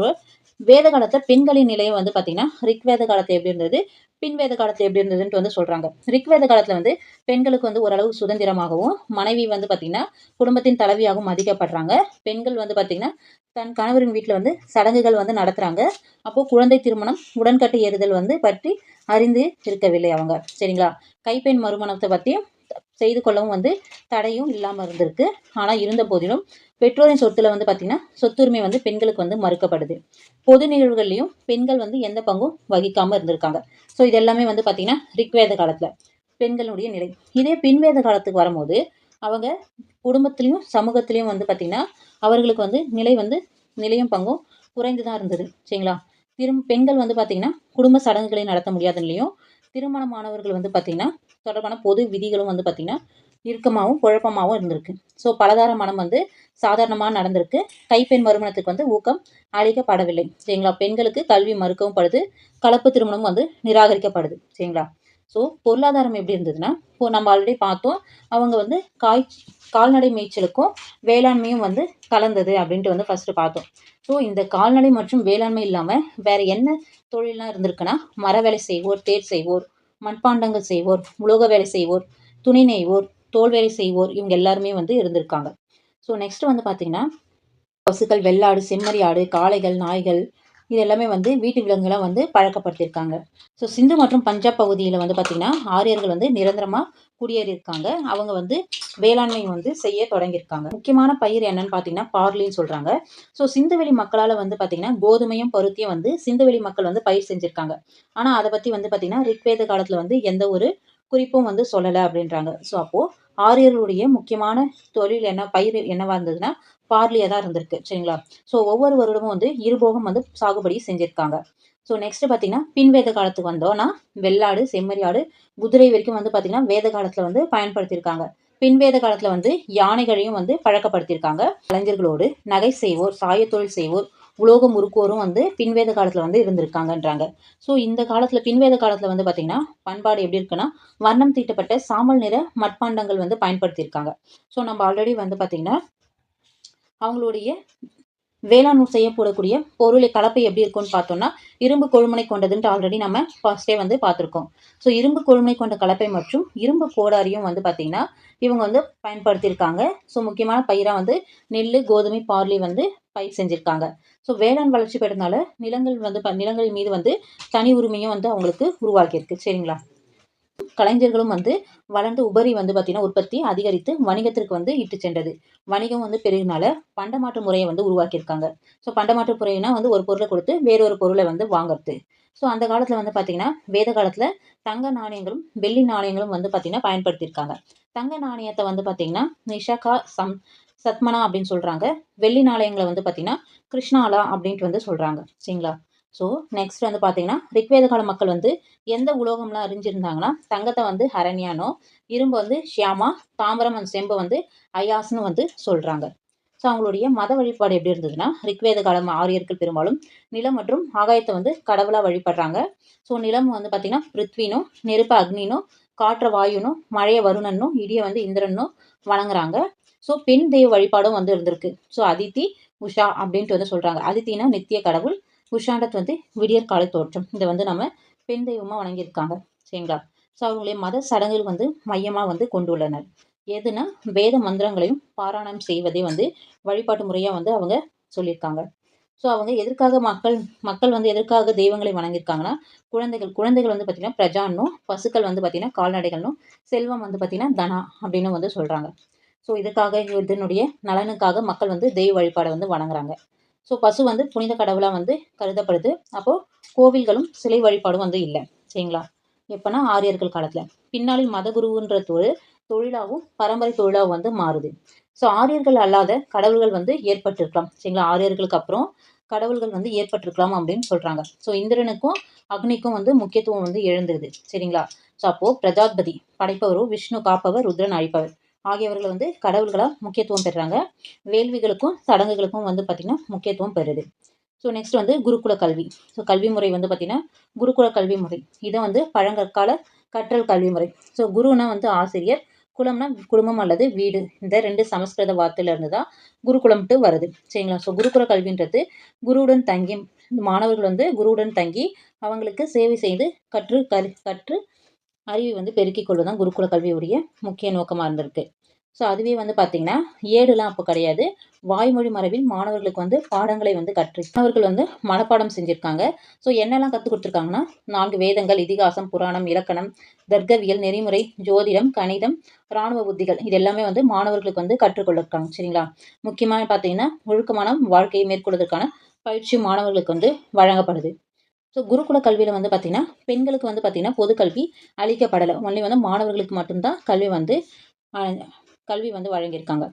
வேத காலத்தில் பெண்களின் நிலையம் வந்து பார்த்திங்கன்னா ரிக்வேத காலத்தில் எப்படி இருந்தது? பின்வேத காலத்தில் எப்படி இருந்ததுன்ட்டு வந்து சொல்கிறாங்க ரிக்வேத காலத்தில் வந்து பெண்களுக்கு வந்து ஓரளவு சுதந்திரமாகவும் மனைவி வந்து பார்த்திங்கன்னா குடும்பத்தின் தலைவியாகவும் மதிக்கப்படுறாங்க. பெண்கள் வந்து பார்த்திங்கன்னா தன் கணவரின் வீட்டில் வந்து சடங்குகள் வந்து நடத்துகிறாங்க அப்போது குழந்தை திருமணம் உடன்கட்டு ஏறுதல் வந்து பற்றி அறிந்து இருக்கவில்லை அவங்க. சரிங்களா? கைப்பெண் மறுமணத்தை பற்றியும் செய்து கொள்ளவும் வந்து தடையும் இல்லாமல் இருந்திருக்கு. ஆனால் இருந்த போதிலும் பெற்றோரின் சொத்துல வந்து பார்த்திங்கன்னா சொத்துரிமை வந்து பெண்களுக்கு வந்து மறுக்கப்படுது. பொது நிகழ்வுகள்லையும் பெண்கள் வந்து எந்த பங்கும் வகிக்காமல் இருந்திருக்காங்க. ஸோ இது எல்லாமே வந்து பார்த்திங்கன்னா ரிக்வேத காலத்தில் பெண்களுடைய நிலை. இதே பின்வேத காலத்துக்கு வரும்போது அவங்க குடும்பத்துலேயும் சமூகத்துலேயும் வந்து பார்த்திங்கன்னா அவர்களுக்கு வந்து நிலை வந்து நிலையும் பங்கும் குறைந்து தான் இருந்தது. சரிங்களா? திரும் பெண்கள் வந்து பார்த்திங்கன்னா குடும்ப சடங்குகளை நடத்த முடியாத நிலையும் திருமணமானவர்கள் வந்து பார்த்திங்கன்னா தொடர்பான பொது விதிகளும் வந்து பார்த்திங்கன்னா இறுக்கமாகவும் குழப்பமாகவும் இருந்திருக்கு. ஸோ பலதார மனம் வந்து சாதாரணமாக நடந்திருக்கு. கைப்பெண் மறுமணத்துக்கு வந்து ஊக்கம் அளிக்கப்படவில்லை. சரிங்களா? பெண்களுக்கு கல்வி மறுக்கவும் படுது. கலப்பு திருமணமும் வந்து நிராகரிக்கப்படுது. சரிங்களா? ஸோ பொருளாதாரம் எப்படி இருந்ததுன்னா இப்போ நம்ம ஆல்ரெடி பார்த்தோம். அவங்க வந்து காய் கால்நடை மேய்ச்சலுக்கும் வேளாண்மையும் வந்து கலந்தது அப்படின்ட்டு வந்து ஃபஸ்ட்டு பார்த்தோம். ஸோ இந்த கால்நடை மற்றும் வேளாண்மை இல்லாமல் வேறு என்ன தொழிலெலாம் இருந்திருக்குன்னா மர வேலை செய்வோர் தேர் செய்வோர் மண்பாண்டங்கள் செய்வோர் உலோக வேலை செய்வோர் துணி நெய்வோர் தோல் வேலை செய்வோர் இவங்க எல்லாருமே வந்து இருந்திருக்காங்க. ஸோ நெக்ஸ்ட் வந்து பார்த்திங்கன்னா பசுக்கள் வெள்ளாடு செம்மறி ஆடு காளைகள் நாய்கள் இது எல்லாமே வந்து வீட்டு விலங்குகளாக வந்து பழக்கப்படுத்தியிருக்காங்க. ஸோ சிந்து மற்றும் பஞ்சாப் பகுதியில் வந்து பார்த்திங்கன்னா ஆரியர்கள் வந்து நிரந்தரமாக குடியேறியிருக்காங்க. அவங்க வந்து வேளாண்மை வந்து செய்ய தொடங்கியிருக்காங்க. முக்கியமான பயிர் என்னன்னு பார்த்தீங்கன்னா பார்லின்னு சொல்கிறாங்க ஸோ சிந்துவெளி மக்களால் வந்து பார்த்திங்கன்னா கோதுமையும் பருத்தியும் வந்து சிந்துவெளி மக்கள் வந்து பயிர் செஞ்சுருக்காங்க. ஆனால் அதை பற்றி வந்து பார்த்திங்கன்னா ரிக்வேத காலத்தில் வந்து எந்த ஒரு குறிப்பும் வந்து சொல்லலை அப்படின்றாங்க. ஸோ அப்போது ஆரியர்களுடைய முக்கியமான தொழில் என்ன பயிர் என்னவா இருந்ததுன்னா பார்லியாக தான் இருந்திருக்கு சரிங்களா? ஸோ ஒவ்வொரு வருடமும் வந்து இருபோகம் வந்து சாகுபடி செஞ்சுருக்காங்க. ஸோ நெக்ஸ்ட் பார்த்தீங்கன்னா பின்வேத காலத்துக்கு வந்தோம்னா வெள்ளாடு செம்மறியாடு குதிரை வரைக்கும் வந்து பார்த்தீங்கன்னா வேத காலத்தில் வந்து பயன்படுத்தியிருக்காங்க. பின்வேத காலத்தில் வந்து யானைகளையும் வந்து பழக்கப்படுத்தியிருக்காங்க. கலைஞர்களோடு நகை செய்வோர் சாயத்தொழில் செய்வோர் உலோகம் உருக்கோரும் வந்து பின்வேத காலத்தில் வந்து இருந்திருக்காங்கன்றாங்க. ஸோ இந்த காலத்தில் பின்வேத காலத்தில் வந்து பார்த்திங்கன்னா பண்பாடு எப்படி இருக்குன்னா வர்ணம் தீட்டப்பட்ட சாமல் நிற மட்பாண்டங்கள் வந்து பயன்படுத்தியிருக்காங்க. ஸோ நம்ம ஆல்ரெடி வந்து பார்த்திங்கன்னா அவங்களுடைய வேளாண் செய்ய போடக்கூடிய பொருளை கலப்பை எப்படி இருக்கும்னு பார்த்தோம்னா இரும்பு கொழுமனை கொண்டதுன்ட்டு ஆல்ரெடி நம்ம ஃபர்ஸ்டே வந்து பார்த்துருக்கோம். ஸோ இரும்பு கொழுமனை கொண்ட கலப்பை மற்றும் இரும்பு கோடாரியும் வந்து பார்த்திங்கன்னா இவங்க வந்து பயன்படுத்தியிருக்காங்க. ஸோ முக்கியமான பயிராக வந்து நெல் கோதுமை பார்லி வந்து பயிர் செஞ்சுருக்காங்க. ஸோ வேளாண் வளர்ச்சி பெறதுனால நிலங்கள் வந்து ப நிலங்கள் மீது வந்து தனி உரிமையும் வந்து அவங்களுக்கு உருவாக்கியிருக்கு. சரிங்களா? கலைஞர்களும் வந்து வளர்ந்து உபரி வந்து பார்த்திங்கன்னா உற்பத்தி அதிகரித்து வணிகத்திற்கு வந்து இட்டு சென்றது. வணிகம் வந்து பெருகினால பண்டமாற்று முறையை வந்து உருவாக்கியிருக்காங்க. ஸோ பண்டமாற்று முறைனா வந்து ஒரு பொருளை கொடுத்து வேறொரு பொருளை வந்து வாங்குறது. ஸோ அந்த காலத்தில் வந்து பார்த்திங்கன்னா வேத காலத்தில் தங்க நாணயங்களும் வெள்ளி நாணயங்களும் வந்து பார்த்திங்கன்னா பயன்படுத்தியிருக்காங்க. தங்க நாணயத்தை வந்து பார்த்திங்கன்னா நிஷாகா சம் சத்மனா அப்படின்னு சொல்கிறாங்க வெள்ளி நாணயங்களை வந்து பார்த்திங்கன்னா கிருஷ்ணாலா அப்படின்ட்டு வந்து சொல்கிறாங்க சரிங்களா? ஸோ நெக்ஸ்ட் வந்து பார்த்தீங்கன்னா ரிக்வேத கால மக்கள் வந்து எந்த உலோகம்லாம் அறிஞ்சிருந்தாங்கன்னா தங்கத்தை வந்து ஹரண்யானோ இரும்பு வந்து ஷியாமா தாம்பரம் அந்த செம்பு வந்து அயாஸ்னு வந்து சொல்கிறாங்க ஸோ அவங்களுடைய மத வழிபாடு எப்படி இருந்ததுன்னா ரிக்வேத காலம் ஆரியர்கள் பெரும்பாலும் நிலம் மற்றும் ஆகாயத்தை வந்து கடவுளாக வழிபடுறாங்க. ஸோ நிலம் வந்து பார்த்திங்கன்னா பிருத்வினும் நெருப்பு அக்னினும் காற்ற வாயுனும் மழைய வருணனும் இடியை வந்து இந்திரனும் வணங்குறாங்க. ஸோ பெண் தெய்வ வழிபாடும் வந்து இருந்திருக்கு. ஸோ அதித்தி உஷா அப்படின்ட்டு வந்து சொல்கிறாங்க அதித்தினா நித்திய கடவுள் உஷாண்டத் வந்து விடியற் தோற்றம். இதை வந்து நம்ம பெண் தெய்வமாக வணங்கியிருக்காங்க. சரிங்களா? ஸோ அவங்களுடைய மத சடங்குகள் வந்து மையமாக வந்து கொண்டுள்ளனர். எதுனா வேத மந்திரங்களையும் பாராயணம் செய்வதே வந்து வழிபாட்டு முறையாக வந்து அவங்க சொல்லியிருக்காங்க. ஸோ அவங்க எதற்காக மக்கள் மக்கள் வந்து எதற்காக தெய்வங்களை வணங்கியிருக்காங்கன்னா குழந்தைகள் குழந்தைகள் வந்து பார்த்திங்கன்னா பிரஜான்னும் பசுக்கள் வந்து பார்த்திங்கன்னா கால்நடைகள்னும் செல்வம் வந்து பார்த்திங்கன்னா தனா அப்படின்னு வந்து சொல்கிறாங்க ஸோ இதுக்காக இதனுடைய நலனுக்காக மக்கள் வந்து தெய்வ வழிபாடை வந்து வணங்குறாங்க. ஸோ பசு வந்து புனித கடவுளாக வந்து கருதப்படுது. அப்போது கோவில்களும் சிலை வழிபாடும் வந்து இல்லை. சரிங்களா? எப்போனா ஆரியர்கள் காலத்தில். பின்னாளில் மதகுருன்ற தொழில் தொழிலாகவும் பரம்பரை தொழிலாகவும் வந்து மாறுது. ஸோ ஆரியர்கள் அல்லாத கடவுள்கள் வந்து ஏற்பட்டிருக்கலாம். சரிங்களா? ஆரியர்களுக்கு அப்புறம் கடவுள்கள் வந்து ஏற்பட்டிருக்கலாம் அப்படின்னு சொல்கிறாங்க ஸோ இந்திரனுக்கும் அக்னிக்கும் வந்து முக்கியத்துவம் வந்து எழுந்துருது. சரிங்களா? ஸோ அப்போது பிரஜாபதி படைப்பவரும் விஷ்ணு காப்பவர் ருத்ரன் அழிப்பவர். ஆகியவர்கள் வந்து கடவுள்களாக முக்கியத்துவம் பெறுறாங்க. வேள்விகளுக்கும் சடங்குகளுக்கும் வந்து பார்த்திங்கன்னா முக்கியத்துவம் பெறுது. ஸோ நெக்ஸ்ட் வந்து குருகுல கல்வி. ஸோ கல்வி முறை வந்து பார்த்திங்கன்னா குருகுல கல்வி முறை. இதை வந்து பழங்கற்கால கற்றல் கல்வி முறை. ஸோ குருனா வந்து ஆசிரியர். குலம்னா குடும்பம் அல்லது வீடு. இந்த ரெண்டு சமஸ்கிருத வார்த்தையில இருந்து தான் குருகுலம்ட்டு வருது. சரிங்களா? ஸோ குருகுல கல்வின்றது குருவுடன் தங்கி மாணவர்கள் வந்து குருவுடன் தங்கி அவங்களுக்கு சேவை செய்து கற்று கற்று அறிவை வந்து பெருக்கிக் கொள்வதுதான் குருகுல கல்வியுடைய முக்கிய நோக்கமாக இருந்திருக்கு. ஸோ அதுவே வந்து பார்த்திங்கன்னா ஏடுலாம் அப்போ கிடையாது. வாய்மொழி மரபில் மாணவர்களுக்கு வந்து பாடங்களை வந்து கற்று அவர்கள் வந்து மனப்பாடம் செஞ்சுருக்காங்க. ஸோ என்னெல்லாம் கற்றுக் கொடுத்துருக்காங்கன்னா நான்கு வேதங்கள் இதிகாசம் புராணம் இலக்கணம் தர்க்கவியல் நெறிமுறை ஜோதிடம் கணிதம் இராணுவ புத்திகள் இது எல்லாமே வந்து மாணவர்களுக்கு வந்து கற்றுக்கொள்ளிருக்காங்க சரிங்களா? முக்கியமாக பார்த்தீங்கன்னா ஒழுக்கமான வாழ்க்கையை மேற்கொள்வதற்கான பயிற்சி மாணவர்களுக்கு வந்து வழங்கப்படுது. ஸோ குருகுல கல்வியில் வந்து பார்த்திங்கன்னா பெண்களுக்கு வந்து பார்த்திங்கன்னா பொது கல்வி அளிக்கப்படலை. ஒன்லி வந்து மாணவர்களுக்கு மட்டும்தான் கல்வி வந்து கல்வி வந்து வழங்கியிருக்காங்க.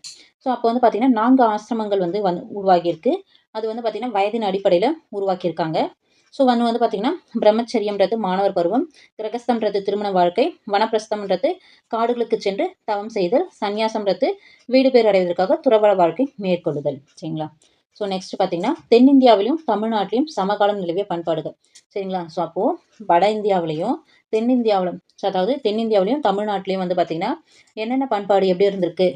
ஸோ அப்போ வந்து பார்த்திங்கன்னா நான்கு ஆசிரமங்கள் வந்து வந்து உருவாகியிருக்கு. அது வந்து பார்த்திங்கன்னா வயதின் அடிப்படையில் உருவாக்கியிருக்காங்க. ஸோ ஒன்று வந்து பார்த்திங்கன்னா பிரம்மச்சரியம்ன்றது மாணவர் பருவம் கிரகஸ்தம்ன்றது திருமண வாழ்க்கை வனப்பிரஸ்தம்ன்றது காடுகளுக்கு சென்று தவம் செய்தல் சந்நியாசம்ன்றது வீடு பேர் அடைவதற்காக துறவர வாழ்க்கை மேற்கொள்ளுதல். சரிங்களா? ஸோ நெக்ஸ்ட் பார்த்தீங்கன்னா தென்னிந்தியாவிலையும் தமிழ்நாட்டிலையும் சமகாலம் நிலவிய பண்பாடுகள். சரிங்களா? ஸோ அப்போது வட இந்தியாவிலையும் தென்னிந்தியாவிலும் ஸோ அதாவது தென்னிந்தியாவிலையும் தமிழ்நாட்டிலையும் வந்து பார்த்திங்கன்னா என்னென்ன பண்பாடு எப்படி இருந்திருக்கு?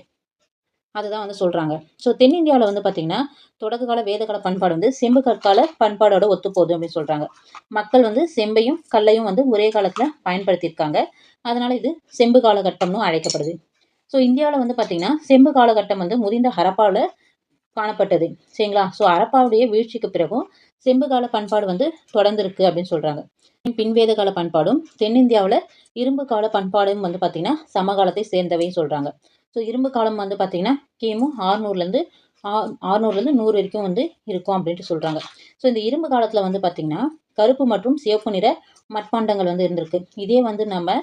அதுதான் வந்து சொல்கிறாங்க ஸோ தென்னிந்தியாவில் வந்து பார்த்திங்கன்னா தொடக்க கால வேதகால பண்பாடு வந்து செம்பு கற்கால பண்பாடோட ஒத்துப்போகுது அப்படின்னு சொல்கிறாங்க மக்கள் வந்து செம்பையும் கல்லையும் வந்து ஒரே காலத்தில் பயன்படுத்தியிருக்காங்க. அதனால் இது செம்பு காலகட்டம்னு அழைக்கப்படுது. ஸோ இந்தியாவில் வந்து பார்த்திங்கன்னா செம்பு காலகட்டம் வந்து முதிர்ந்த ஹரப்பாவில் காணப்பட்டது. சரிங்களா? ஸோ அரப்பாவுடைய வீழ்ச்சிக்கு பிறகும் செம்பு கால பண்பாடு வந்து தொடர்ந்துருக்கு அப்படின்னு சொல்கிறாங்க பின்வேத கால பண்பாடும் தென்னிந்தியாவில் இரும்பு கால பண்பாடும் வந்து பார்த்திங்கன்னா சமகாலத்தை சேர்ந்தவைன்னு சொல்கிறாங்க ஸோ இரும்பு காலம் வந்து பார்த்திங்கன்னா கிமு ஆறுநூறுலேருந்து ஆறுநூறுலேருந்து நூறு வரைக்கும் வந்து இருக்கும் அப்படின்ட்டு சொல்கிறாங்க ஸோ இந்த இரும்பு காலத்தில் வந்து பார்த்திங்கன்னா கருப்பு மற்றும் சிவப்பு நிற மட்பாண்டங்கள் வந்து இருந்திருக்கு. இதே வந்து நம்ம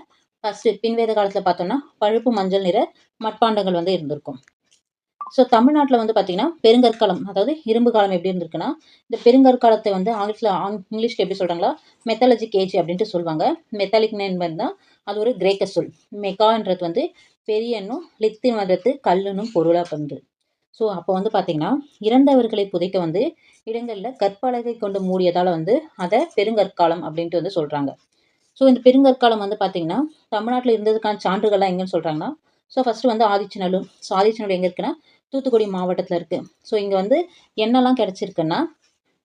ஃபஸ்ட்டு பின்வேத காலத்தில் பார்த்தோம்னா பழுப்பு மஞ்சள் நிற மட்பாண்டங்கள் வந்து இருந்திருக்கும். ஸோ தமிழ்நாட்டில் வந்து பார்த்தீங்கன்னா பெருங்கற்காலம் அதாவது இரும்பு காலம் எப்படி இருந்திருக்குன்னா இந்த பெருங்கற்காலத்தை வந்து ஆங்கிலத்தில் ஆங் இங்கிலீஷ்க்கு எப்படி சொல்கிறாங்களா மெத்தாலஜிக் ஏஜ் அப்படின்ட்டு சொல்லுவாங்க. மெத்தாலிக் என்பது தான் அது ஒரு கிரேக்க சொல். மெக்கான்றது வந்து பெரியன்னும் லித்தின்றது கல்லுன்னும் பொருளாக வந்து. ஸோ அப்போ வந்து பார்த்திங்கன்னா இறந்தவர்களை புதைக்க வந்து இடங்களில் கற்பலகை கொண்டு மூடியதால் வந்து அதை பெருங்கற்காலம் அப்படின்ட்டு வந்து சொல்கிறாங்க ஸோ இந்த பெருங்கற்காலம் வந்து பார்த்திங்கன்னா தமிழ்நாட்டில் இருந்ததுக்கான சான்றுகள்லாம் எங்கேன்னு சொல்கிறாங்கன்னா ஸோ ஃபஸ்ட்டு வந்து ஆதிச்சநல்லூர் ஸோ ஆதிச்சநல்லூர் எங்கே இருக்குன்னா தூத்துக்குடி மாவட்டத்தில் இருக்குது ஸோ இங்கே வந்து என்னெல்லாம் கிடச்சிருக்குன்னா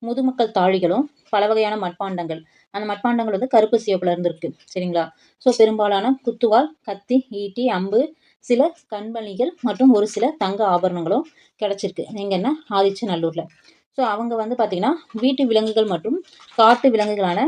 முதுமக்கள் தாழிகளும் பல வகையான மட்பாண்டங்கள். அந்த மட்பாண்டங்கள் வந்து கருப்பு சிவப்பில் இருந்திருக்கு சரிங்களா? ஸோ பெரும்பாலான குத்துவால் கத்தி ஈட்டி அம்பு சில கண்மணிகள் மற்றும் ஒரு சில தங்க ஆபரணங்களும் கிடச்சிருக்கு. எங்கன்னா ஆதிச்சநல்லூரில். ஸோ அவங்க வந்து பார்த்திங்கன்னா வீட்டு விலங்குகள் மற்றும் காட்டு விலங்குகளான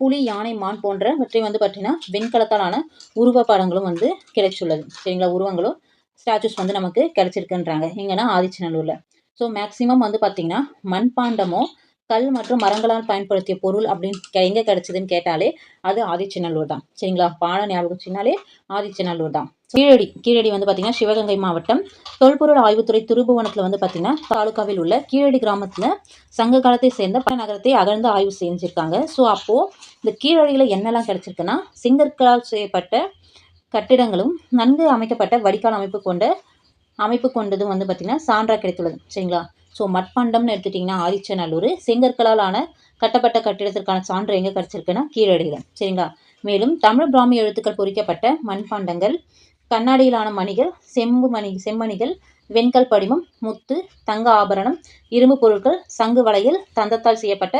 புலி யானை மான் போன்றவற்றை வந்து பார்த்தீங்கன்னா வெண்கலத்தாலான உருவப்படங்களும் வந்து கிடைச்சுள்ளது. சரிங்களா? உருவங்களும் ஸ்டாச்சுஸ் வந்து நமக்கு கிடைச்சிருக்குன்றாங்க. எங்கன்னா ஆதிச்சநல்லூரில். ஸோ மேக்ஸிமம் வந்து பார்த்திங்கன்னா மண்பாண்டமோ கல் மற்றும் மரங்களால் பயன்படுத்திய பொருள் அப்படின்னு எங்கே கிடச்சிதுன்னு கிடைச்சதுன்னு கேட்டாலே அது ஆதிச்சநல்லூர் தான். சரிங்களா? பாட ஞாபகம் சொன்னாலே ஆதிச்சநல்லூர் தான். கீழடி கீழடி வந்து பார்த்தீங்கன்னா சிவகங்கை மாவட்டம். தொல்பொருள் ஆய்வுத்துறை திருபுவனத்தில் வந்து பார்த்தீங்கன்னா தாலுகாவில் உள்ள கீழடி கிராமத்தில் சங்க காலத்தை சேர்ந்த பல நகரத்தை அகழ்ந்து ஆய்வு செஞ்சுருக்காங்க. ஸோ அப்போது இந்த கீழடியில் என்னெல்லாம் கிடச்சிருக்குன்னா சிங்கற்களால் செய்யப்பட்ட கட்டிடங்களும் நன்கு அமைக்கப்பட்ட வடிகால் அமைப்பு கொண்ட அமைப்பு கொண்டதும் வந்து பார்த்திங்கன்னா சான்றாக கிடைத்துள்ளது. சரிங்களா? ஸோ மட்பாண்டம்னு எடுத்துட்டிங்கன்னா ஆதிச்சநல்லூர். செங்கற்களால் ஆன கட்டப்பட்ட கட்டிடத்திற்கான சான்று எங்கே கிடச்சிருக்குன்னா கீழடியில். சரிங்களா? மேலும் தமிழ் பிராமி எழுத்துக்கள் பொறிக்கப்பட்ட மண்பாண்டங்கள் கண்ணாடியிலான மணிகள் செம்பு மணி செம்மணிகள் வெண்கல் படிமம் முத்து தங்க ஆபரணம் இரும்பு பொருட்கள் சங்கு வளையல் தந்தத்தால் செய்யப்பட்ட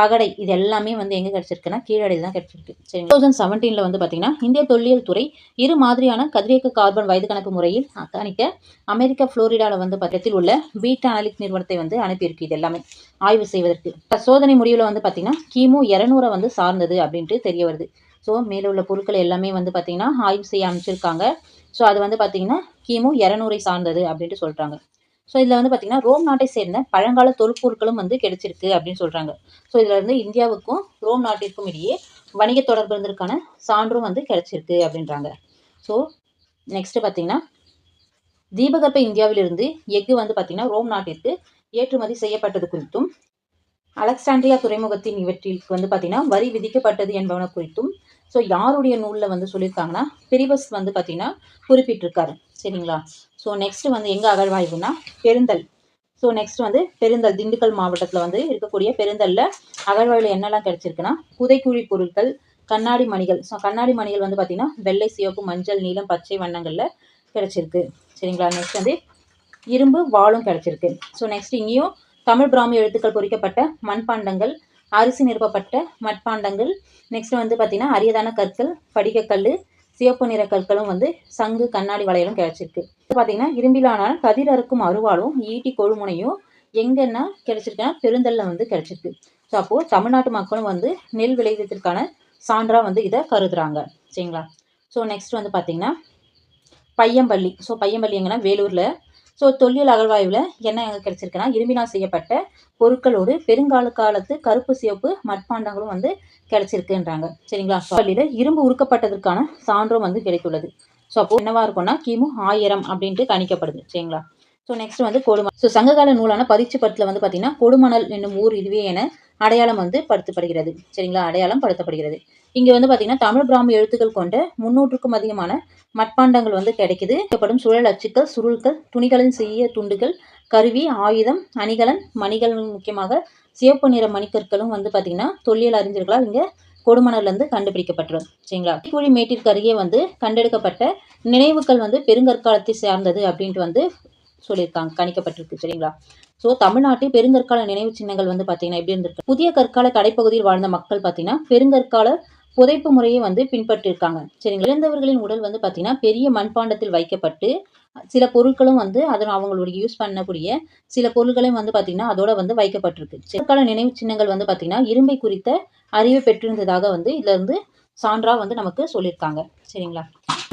பகடை இது எல்லாமே வந்து எங்கே கிடச்சிருக்குன்னா கீழடியில் தான் கிடச்சிருக்கு. சரி டூ தௌசண்ட் செவன்டீனில் வந்து பார்த்தீங்கன்னா இந்திய தொல்லியல் துறை இரு மாதிரியான கதிரியக்க கார்பன் வயது கணக்கு முறையில் கணிக்க அமெரிக்கா ஃப்ளோரிடாவில் வந்து பக்கத்தில் உள்ள பீட் அனலிக் நிறுவனத்தை வந்து அனுப்பியிருக்கு இது எல்லாமே. ஆய்வு செய்வதற்கு. சோதனை முடிவில் வந்து பார்த்தீங்கன்னா கிமு இரநூறை வந்து சார்ந்தது அப்படின்ட்டு தெரிய வருது. ஸோ மேலே உள்ள பொருட்கள் எல்லாமே வந்து பார்த்தீங்கன்னா ஆய்வு செய்ய அமைச்சிருக்காங்க ஸோ அது வந்து பார்த்தீங்கன்னா கிமு இரநூறை சார்ந்தது அப்படின்ட்டு சொல்கிறாங்க ஸோ இதில் வந்து பார்த்தீங்கன்னா ரோம் நாட்டை சேர்ந்த பழங்கால தொல்பொருட்களும் வந்து கிடைச்சிருக்கு அப்படின்னு சொல்கிறாங்க ஸோ இதில் வந்து இந்தியாவுக்கும் ரோம் நாட்டிற்கும் இடையே வணிக தொடர்பு இருந்ததுக்கான சான்றும் வந்து கிடைச்சிருக்கு அப்படின்றாங்க. ஸோ நெக்ஸ்ட்டு பார்த்தீங்கன்னா தீபகற்ப இந்தியாவிலிருந்து எஃகு வந்து பார்த்திங்கன்னா ரோம் நாட்டிற்கு ஏற்றுமதி செய்யப்பட்டது குறித்தும் அலெக்சாண்ட்ரியா துறைமுகத்தின் இவற்றிற்கு வந்து பார்த்தீங்கன்னா வரி விதிக்கப்பட்டது என்பவனை குறித்தும் ஸோ யாருடைய நூலில் வந்து சொல்லியிருக்காங்கன்னா பிரிவஸ் வந்து பார்த்தீங்கன்னா குறிப்பிட்டிருக்காரு. சரிங்களா? ஸோ நெக்ஸ்ட் வந்து எங்கே அகழ்வாய்வுனா பெருந்தல். ஸோ நெக்ஸ்ட் வந்து பெருந்தல் திண்டுக்கல் மாவட்டத்தில் வந்து இருக்கக்கூடிய பெருந்தலில் அகழ்வாய்வில் என்னெல்லாம் கிடச்சிருக்குன்னா புதைக்குழி பொருட்கள் கண்ணாடி மணிகள். ஸோ கண்ணாடி மணிகள் வந்து பார்த்திங்கன்னா வெள்ளை சிவப்பு மஞ்சள் நீலம் பச்சை வண்ணங்களில் கிடச்சிருக்கு. சரிங்களா? நெக்ஸ்ட் வந்து இரும்பு வாளும் கிடச்சிருக்கு. ஸோ நெக்ஸ்ட் இங்கேயும் தமிழ் பிராமி எழுத்துக்கள் பொறிக்கப்பட்ட மண்பாண்டங்கள் அரிசி நிரப்பப்பட்ட மட்பாண்டங்கள். நெக்ஸ்ட் வந்து பார்த்தீங்கன்னா அரியதான கற்கள் படிகக்கல் சிவப்பு நிற கற்களும் வந்து சங்கு கண்ணாடி வளையலும் கிடைச்சிருக்கு. பார்த்தீங்கன்னா இரும்பிலான கதிர் அறுக்கும் அருவாளும் ஈட்டி கொழுமுனையும் எங்கன்னா கிடச்சிருக்குன்னா பெருந்தல்ல வந்து கிடைச்சிருக்கு. ஸோ அப்போது தமிழ்நாட்டு மக்களும் வந்து நெல் விளைவித்திற்கான சான்றாக வந்து இதை கருதுறாங்க. சரிங்களா? ஸோ நெக்ஸ்ட் வந்து பார்த்தீங்கன்னா பையம்பள்ளி. ஸோ பையம்பள்ளி எங்கன்னா வேலூரில் ஸோ தொல்லியல் அகழ்வாய்வில் என்ன எங்கே கிடைச்சிருக்குன்னா இரும்பினால் செய்யப்பட்ட பொருட்களோடு பெருங்கால காலத்து கருப்பு சிவப்பு மட்பாண்டங்களும் வந்து கிடைச்சிருக்குன்றாங்க. சரிங்களா? பள்ளியில் இரும்பு உருக்கப்பட்டதற்கான சான்றும் வந்து கிடைத்துள்ளது. ஸோ அப்போ என்னவா இருக்கும்னா கிமு ஆயிரம் அப்படின்ட்டு கணிக்கப்படுது. சரிங்களா? ஸோ நெக்ஸ்ட் வந்து கொடுமணல் ஸோ சங்ககால நூலான பதிச்சு பத்தில் வந்து பார்த்தீங்கன்னா கொடுமணல் என்னும் ஊர் இதுவே என அடையாளம் வந்து படுத்தப்படுகிறது. சரிங்களா? அடையாளம் படுத்தப்படுகிறது. இங்கே வந்து பார்த்தீங்கன்னா தமிழ் பிராமி எழுத்துக்கள் கொண்ட முன்னூற்றுக்கும் அதிகமான மட்பாண்டங்கள் வந்து கிடைக்குது. படும் சுழல் அச்சுக்கள் சுருள்கள் துணிகளின் சிறிய துண்டுகள் கருவி ஆயுதம் அணிகலன் மணிகள் முக்கியமாக சிவப்பு நிற மணிக்கற்களும் வந்து பார்த்தீங்கன்னா தொல்லியல் அறிஞர்களால் இங்கே கொடுமணர்லேருந்து கண்டுபிடிக்கப்பட்டுரும் சரிங்களா? குழி மேட்டிற்கு அருகே வந்து கண்டெடுக்கப்பட்ட நினைவுகள் வந்து பெருங்கற்காலத்தை சார்ந்தது அப்படின்ட்டு வந்து சொல்லியிருக்காங்க கணிக்கப்பட்டிருக்கு சரிங்களா? ஸோ தமிழ்நாட்டில் பெருங்கற்கால நினைவு சின்னங்கள் வந்து பார்த்தீங்கன்னா எப்படி இருந்திருக்கு? புதிய கற்கால கடைப்பகுதியில் வாழ்ந்த மக்கள் பார்த்தீங்கன்னா பெருங்கற்கால புதைப்பு முறையை வந்து பின்பற்றிருக்காங்க சரிங்களா? இறந்தவர்களின் உடல் வந்து பார்த்தீங்கன்னா பெரிய மண்பாண்டத்தில் வைக்கப்பட்டு சில பொருட்களும் வந்து அதன் அவங்களுடைய யூஸ் பண்ணக்கூடிய சில பொருட்களையும் வந்து பார்த்தீங்கன்னா அதோட வந்து வைக்கப்பட்டிருக்கு. சிற்கால நினைவு சின்னங்கள் வந்து பார்த்தீங்கன்னா இரும்பை குறித்த அறிவு பெற்றிருந்ததாக வந்து இதுல இருந்து சான்றா வந்து நமக்கு சொல்லியிருக்காங்க சரிங்களா?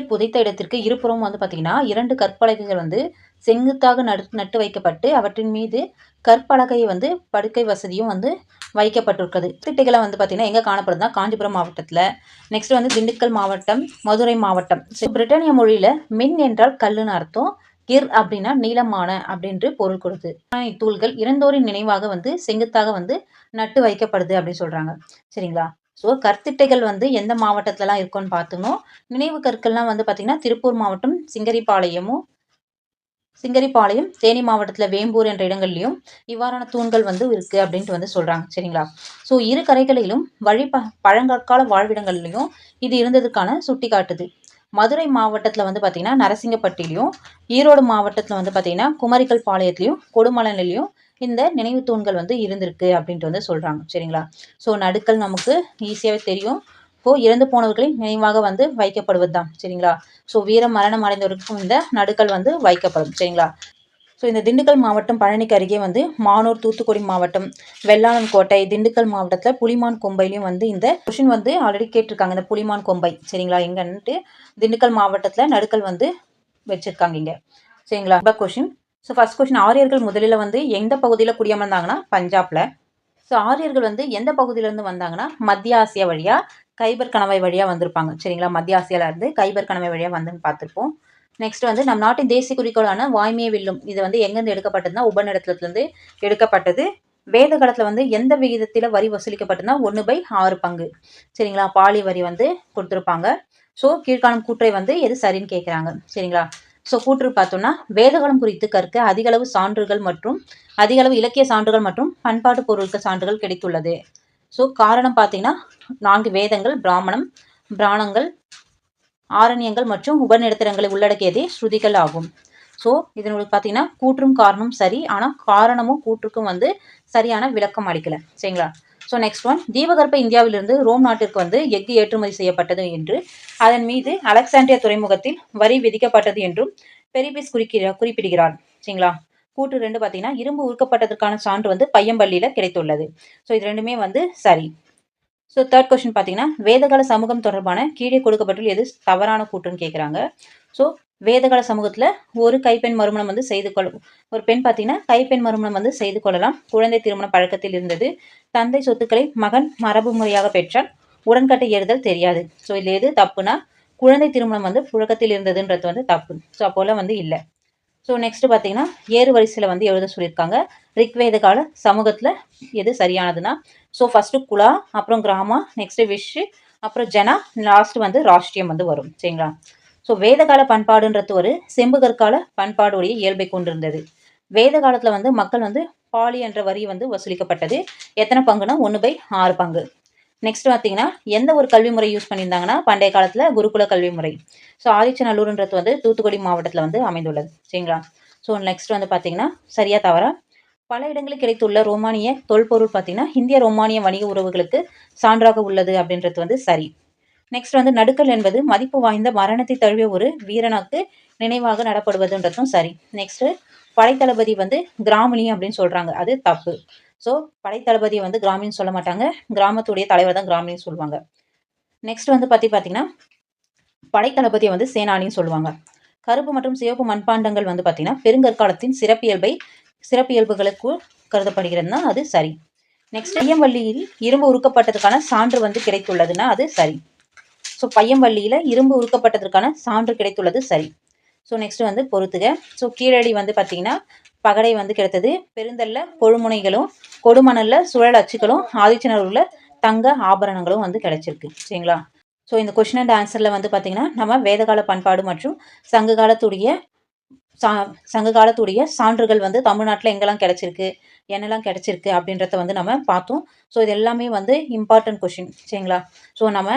புதைத்த இடத்திற்கு இருபுறமும் வந்து பார்த்தீங்கன்னா இரண்டு கற்பலகைகள் வந்து செங்குத்தாக நடு நட்டு வைக்கப்பட்டு அவற்றின் மீது கற்பலகை வந்து படுக்கை வசதியும் வந்து வைக்கப்பட்டிருக்குது திட்டைகளை வந்து பார்த்தீங்கன்னா எங்கே காணப்படுதுன்னா காஞ்சிபுரம் மாவட்டத்தில். நெக்ஸ்ட் வந்து திண்டுக்கல் மாவட்டம் மதுரை மாவட்டம். ஸோ பிரிட்டானிய மொழியில் மின் என்றால் கல்லுன்னு அர்த்தம். கிர் அப்படின்னா நீளமான அப்படின்று பொருள் கொடுத்து. தூள்கள் இறந்தோரின் நினைவாக வந்து செங்குத்தாக வந்து நட்டு வைக்கப்படுது அப்படின்னு சொல்கிறாங்க சரிங்களா? ஸோ கற்திட்டைகள் வந்து எந்த மாவட்டத்துலலாம் இருக்குன்னு பார்த்தோம் நினைவு கற்கள்லாம் வந்து பார்த்திங்கன்னா திருப்பூர் மாவட்டம் சிங்கரிபாளையமும் சிங்கரிபாளையம் தேனி மாவட்டத்தில் வேம்பூர் என்ற இடங்கள்லையும் இவ்வாறான தூண்கள் வந்து இருக்குது அப்படின்ட்டு வந்து சொல்கிறாங்க சரிங்களா? ஸோ இரு கரைகளிலும் வழி ப பழங்கற்கால வாழ்விடங்கள்லையும் இது இருந்ததுக்கான சுட்டி காட்டுது மதுரை மாவட்டத்தில் வந்து பார்த்திங்கன்னா நரசிங்கப்பட்டிலையும் ஈரோடு மாவட்டத்தில் வந்து பார்த்திங்கன்னா குமரிக்கல் பாளையத்துலையும் கொடுமலனிலையும் இந்த நினைவு தூண்கள் வந்து இருந்திருக்கு அப்படின்ட்டு வந்து சொல்கிறாங்க சரிங்களா? ஸோ நடுக்கல் நமக்கு ஈஸியாகவே தெரியும். ஸோ இறந்து போனவர்களின் நினைவாக வந்து வைக்கப்படுவது தான் சரிங்களா? ஸோ வீர மரணம் அடைந்தவருக்கும் இந்த நடுக்கல் வந்து வைக்கப்படும். சரிங்களா? ஸோ இந்த திண்டுக்கல் மாவட்டம் பழனிக்கு அருகே வந்து மானூர் தூத்துக்குடி மாவட்டம் வெள்ளாளன் கோட்டை திண்டுக்கல் மாவட்டத்தில் புலிமான் கொம்பையிலையும் வந்து இந்த கொஷின் வந்து ஆல்ரெடி கேட்டிருக்காங்க. இந்த புலிமான் கொம்பை. சரிங்களா? எங்கன்ட்டு திண்டுக்கல் மாவட்டத்தில் நடுக்கல் வந்து வச்சுருக்காங்க இங்கே. சரிங்களா? இப்போ கொஷின். ஸோ ஃபஸ்ட் கொஷின் ஆரியர்கள் முதலில் வந்து எந்த பகுதியில் குடியமர்ந்தாங்கன்னா பஞ்சாபில். ஸோ ஆரியர்கள் வந்து எந்த பகுதியிலேருந்து வந்தாங்கன்னா மத்திய ஆசியா வழியாக கைபர் கணவை வழியாக வந்திருப்பாங்க. சரிங்களா? மத்திய ஆசியாவிலேருந்து கைபர் கணவை வழியாக வந்துன்னு பார்த்துருப்போம். நெக்ஸ்ட் வந்து நம் நாட்டின் தேசிய குறிக்கோளான வாய்மையை வில்லும். இது வந்து எங்கேருந்து எடுக்கப்பட்டதுன்னா உபநிடத்துலேருந்து எடுக்கப்பட்டது. வேத காலத்தில் வந்து எந்த விகிதத்தில் வரி வசூலிக்கப்பட்டதுன்னா ஒன்று பை ஆறு பங்கு. சரிங்களா? பாலி வரி வந்து கொடுத்துருப்பாங்க. ஸோ கீழ்காணும் கூற்றை வந்து எது சரின்னு கேட்குறாங்க சரிங்களா? ஸோ கூற்று பார்த்தோம்னா வேதகாலம் குறித்து கற்க அதிகளவு சான்றுகள் மற்றும் அதிகளவு இலக்கிய சான்றுகள் மற்றும் பண்பாட்டு பொருட்கள் சான்றுகள் கிடைத்துள்ளது. ஸோ காரணம் பார்த்தீங்கன்னா நான்கு வேதங்கள் பிராமணம் பிராணங்கள் ஆரண்யங்கள் மற்றும் உபநிடத்திரங்களை உள்ளடக்கியதே ஸ்ருதிகள் ஆகும். ஸோ இதனுடைய பார்த்தீங்கன்னா கூற்றும் காரணம் சரி ஆனால் காரணமும் கூற்றுக்கும் வந்து சரியான விளக்கம் அளிக்கல. சரிங்களா? ஸோ நெக்ஸ்ட் ஒன் தீபகற்ப இந்தியாவிலிருந்து ரோம் நாட்டிற்கு வந்து எஃகு ஏற்றுமதி செய்யப்பட்டது என்று அதன் மீது அலெக்சாண்டியா துறைமுகத்தில் வரி விதிக்கப்பட்டது என்றும் பெரிபிஸ் குறிக்கிற குறிப்பிடுகிறார். சரிங்களா? கூட்டு ரெண்டு பார்த்தீங்கன்னா இரும்பு உருக்கப்பட்டதற்கான சான்று வந்து பையம்பள்ளியில் கிடைத்துள்ளது. ஸோ இது ரெண்டுமே வந்து சரி. ஸோ தேர்ட் கொஸ்டின் பார்த்தீங்கன்னா வேதகால சமூகம் தொடர்பான கீழே கொடுக்கப்பட்டுள்ள எது தவறான கூட்டுன்னு கேட்குறாங்க ஸோ வேதகால சமூகத்தில் ஒரு கைப்பெண் மறுமணம் வந்து செய்து கொள்ள ஒரு பெண் பார்த்தீங்கன்னா கைப்பெண் மறுமணம் வந்து செய்து கொள்ளலாம். குழந்தை திருமண பழக்கத்தில் இருந்தது. தந்தை சொத்துக்களை மகன் மரபு முறையாக பெற்றால் உடன்கட்டை ஏறுதல் தெரியாது. ஸோ இதில் எது தப்புனா குழந்தை திருமணம் வந்து புழக்கத்தில் இருந்ததுன்றது வந்து தப்பு. ஸோ அப்போல்லாம் வந்து இல்லை. ஸோ நெக்ஸ்ட்டு பார்த்தீங்கன்னா ஏறு வரிசையில் வந்து எழுத சொல்லியிருக்காங்க. ரிக்வேத கால சமூகத்தில் எது சரியானதுன்னா ஸோ ஃபஸ்ட்டு குலா அப்புறம் கிராமா நெக்ஸ்ட்டு விஷ் அப்புறம் ஜனா லாஸ்ட் வந்து ராஷ்டிரியம் வந்து வரும். சரிங்களா? ஸோ வேதகால பண்பாடுன்றது ஒரு செம்பு கற்கால பண்பாடுடைய இயல்பை கொண்டிருந்தது. வேத காலத்தில் வந்து மக்கள் வந்து பாலி என்ற வரி வந்து வசூலிக்கப்பட்டது. எத்தனை பங்குனா ஒன்று பை ஆறு பங்கு. நெக்ஸ்ட் பார்த்தீங்கன்னா எந்த ஒரு கல்வி முறை யூஸ் பண்ணியிருந்தாங்கன்னா பண்டைய காலத்தில் குருகுல கல்வி முறை. ஸோ ஆதிச்சநல்லூர்ன்றது வந்து தூத்துக்குடி மாவட்டத்தில் வந்து அமைந்துள்ளது. சரிங்களா? ஸோ நெக்ஸ்ட் வந்து பார்த்தீங்கன்னா சரியா தவறா? பல இடங்களில் கிடைத்துள்ள ரோமானிய தொல்பொருள் பார்த்தீங்கன்னா இந்திய ரோமானிய வணிக உறவுகளுக்கு சான்றாக உள்ளது அப்படின்றது வந்து சரி. நெக்ஸ்ட் வந்து நடுக்கல் என்பது மதிப்பு வாய்ந்த மரணத்தை தழுவிய ஒரு வீரனுக்கு நினைவாக நடப்படுவதுன்றதும் சரி. நெக்ஸ்ட் படைத்தளபதி வந்து கிராமணி அப்படின்னு சொல்றாங்க. அது தப்பு. ஸோ படைத்தளபதியை வந்து கிராமின்னு சொல்ல மாட்டாங்க. கிராமத்துடைய தலைவர் தான் கிராமின்னு சொல்லுவாங்க. நெக்ஸ்ட் வந்து பற்றி பார்த்தீங்கன்னா படைத்தளபதியை வந்து சேனானின்னு சொல்லுவாங்க. கருப்பு மற்றும் சிவப்பு மண்பாண்டங்கள் வந்து பார்த்தீங்கன்னா பெருங்கற்காலத்தின் சிறப்பியல்பை சிறப்பியல்புகளுக்கு கருதப்படுகிறதுனா அது சரி. நெக்ஸ்ட் பையம்பள்ளியில் இரும்பு உருக்கப்பட்டதுக்கான சான்று வந்து கிடைத்துள்ளதுன்னா அது சரி. ஸோ பையம்பள்ளியில் இரும்பு உருக்கப்பட்டதற்கான சான்று கிடைத்துள்ளது சரி. ஸோ நெக்ஸ்ட் வந்து பொறுத்துக. ஸோ கீழடி வந்து பார்த்தீங்கன்னா பகடை வந்து கிடைத்தது. பெருந்தல்ல கொழுமுனைகளும் கொடுமணல்ல சுழல் அச்சுகளும் ஆதிச்சநல்லூர்ல தங்க ஆபரணங்களும் வந்து கிடைச்சிருக்கு. சரிங்களா? ஸோ இந்த கொஷின் அண்ட் ஆன்சரில் வந்து பார்த்தீங்கன்னா நம்ம வேதகால பண்பாடு மற்றும் சங்க காலத்துடைய சா சங்க காலத்துடைய சான்றுகள் வந்து தமிழ்நாட்டில் எங்கெல்லாம் கிடச்சிருக்கு என்னெல்லாம் கிடச்சிருக்கு அப்படின்றத வந்து நம்ம பார்த்தோம். ஸோ இது எல்லாமே வந்து இம்பார்ட்டன்ட் கொஷின் சரிங்களா? ஸோ நம்ம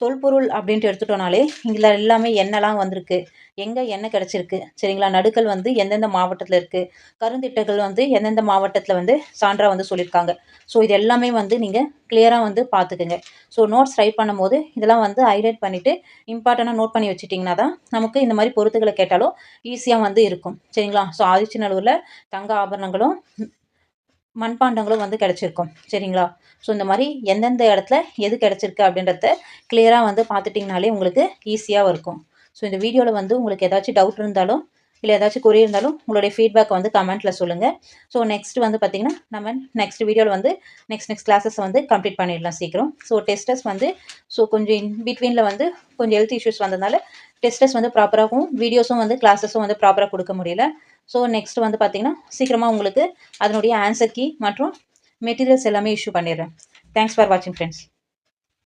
தொல்பொருள் அப்படின்ட்டு எடுத்துட்டோனாலே இதில் எல்லாமே எண்ணெய்லாம் வந்திருக்கு. எங்கே எண்ணெய் கிடச்சிருக்கு? சரிங்களா? நடுக்கல் வந்து எந்தெந்த மாவட்டத்தில் இருக்குது கருந்திட்டங்கள் வந்து எந்தெந்த மாவட்டத்தில் வந்து சான்றாக வந்து சொல்லியிருக்காங்க. ஸோ இது எல்லாமே வந்து நீங்கள் கிளியராக வந்து பார்த்துக்குங்க. ஸோ நோட்ஸ் ரைட் பண்ணும்போது இதெல்லாம் வந்து ஹைலைட் பண்ணிவிட்டு இம்பார்ட்டண்ட்டாக நோட் பண்ணி வச்சுட்டிங்கன்னா தான் நமக்கு இந்த மாதிரி பொருத்துக்களை கேட்டாலும் ஈஸியாக வந்து இருக்கும். சரிங்களா? ஸோ ஆதிச்சநல்லூரில் தங்க ஆபரணங்களும் மண்பாண்டங்களும் வந்து கிடச்சிருக்கும். சரிங்களா? ஸோ இந்த மாதிரி எந்தெந்த இடத்துல எது கிடச்சிருக்கு அப்படின்றத கிளியராக வந்து பார்த்துட்டிங்கனாலே உங்களுக்கு ஈஸியாக இருக்கும். ஸோ இந்த வீடியோவில் வந்து உங்களுக்கு ஏதாச்சும் டவுட் இருந்தாலும் இல்லை ஏதாச்சும் குறி இருந்தாலும் உங்களுடைய ஃபீட்பேக் வந்து கமெண்ட்டில் சொல்லுங்கள் ஸோ நெக்ஸ்ட் வந்து பார்த்திங்கன்னா நம்ம நெக்ஸ்ட் வீடியோவில் வந்து நெக்ஸ்ட் நெக்ஸ்ட் கிளாஸஸ் வந்து கம்ப்ளீட் பண்ணிடலாம் சீக்கிரம். ஸோ டெஸ்டர்ஸ் வந்து ஸோ கொஞ்சம் இன் பிட்வீனில் வந்து கொஞ்சம் ஹெல்த் இஷ்யூஸ் வந்ததுனால டெஸ்டர்ஸ் வந்து ப்ராப்பராகவும் வீடியோஸும் வந்து கிளாஸஸும் வந்து ப்ராப்பராக கொடுக்க முடியல. ஸோ நெக்ஸ்ட் வந்து பார்த்திங்கன்னா சீக்கிரமாக உங்களுக்கு அதனுடைய ஆன்சர் கீ மற்றும் மெட்டீரியல்ஸ் எல்லாமே இஷ்யூ பண்ணிடுறேன். தேங்க்ஸ் ஃபார் வாட்சிங் ஃப்ரெண்ட்ஸ்